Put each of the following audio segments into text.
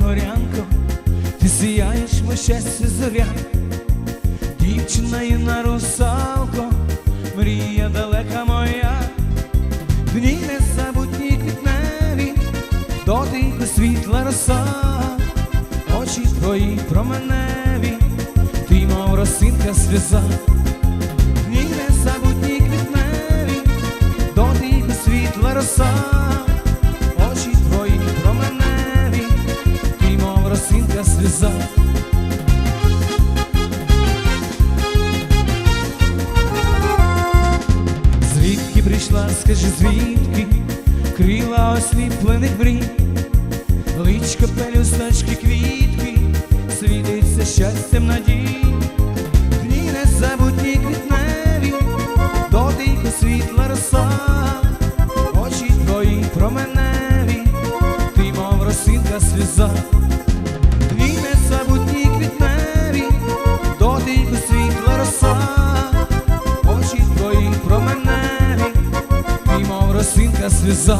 горянко, ти сіяєш мов щастя зоря, дівчина юна русалко, мрія далека моя, дні незабутні квітневі, дотику світла роса, очі твої променеві, ти мов росинка сльоза, Прийшла, скажи звідки, крила осліплених брів, личко пелюсточки квітки, світиться щастям надій, дні незабутні квітневі, дотику світла роса, очі твої променеві, сльоза.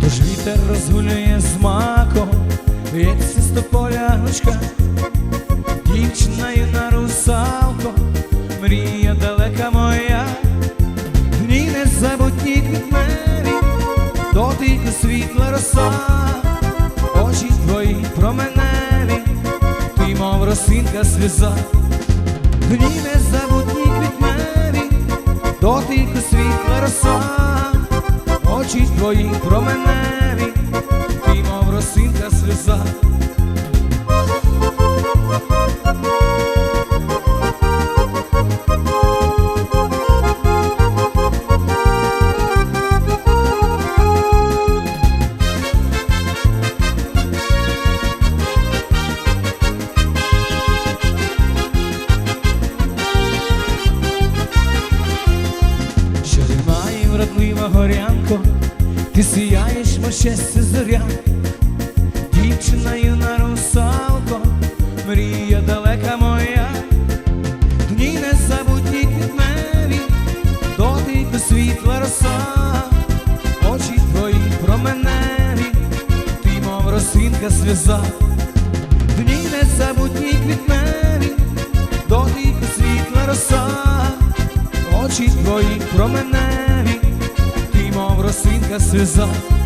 Тож вітер розгулює з маком, в'ється з тополя світла очі твої променеві, ти мов росинка сльоза, дні незабутні квітневі, дотику світла роса, очі твої променеві, ти мов росинка сльоза. Вродлива ти сіяєш, мов щастя зоря, дівчина юна русалко, мрія далека моя, дні незабутні квітневі, дотику світла роса, очі твої променеві, ти мов росинка сльоза, дні незабутні квітневі, дотику світла роса. Очі твої променеві, ти мов росинка сльоза.